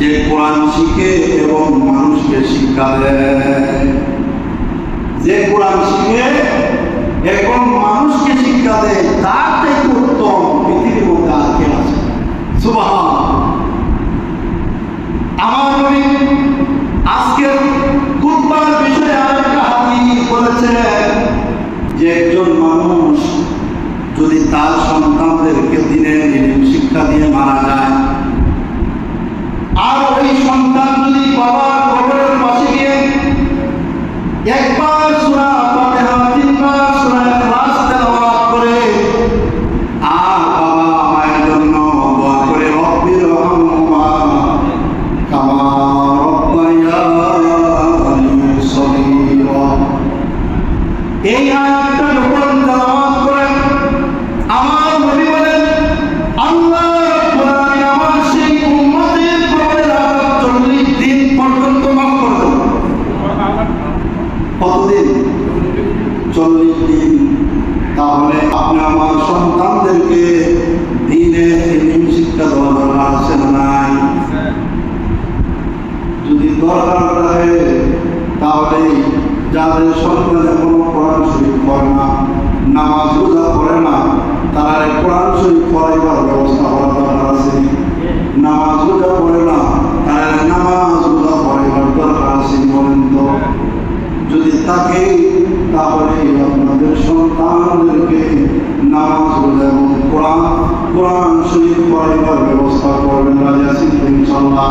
যে কোরআন শিখে এবং মানুষকে শিক্ষা দেয়? যে কোরআন শিখে এবং মানুষকে শিক্ষা দেয়, তার থেকে উত্তম পৃথিবীর আমার নবী আজকের খুতবার বিষয়ে আরেকটা হাদিস বলেছেন যে একজন মানুষ যদি তার সন্তানদেরকে দিনের দিনের এই আয়াতটা যখন তেলাওয়াত করেন আমার নবী বলেন আমার সেই উম্মতের কবরের আযাব 40 দিন পর্যন্ত মাফ করে দেন। কতদিন? চল্লিশ দিন। তাহলে আপনি আমার সন্তানদেরকে দিনে ইলম শিক্ষা দরকার না নাই? যদি দরকার থাকে তাহলে যাদের সন্তান এখনও নামাজ রোজা পড়ে না, তারা কোরআন শরীফ পড়াইবার ব্যবস্থা করা দরকার আছে। নামাজ রোজা পড়ে না, তারা নামাজ রোজা পড়াইবার দরকার আছে বলেন তো। যদি থাকে তাহলে আপনাদের সন্তানদেরকে নামাজ রোজা এবং কোরআন কোরআন শরীফ পড়াইবার ব্যবস্থা করবেন রাজা সিদ্ধ ইনশাল্লাহ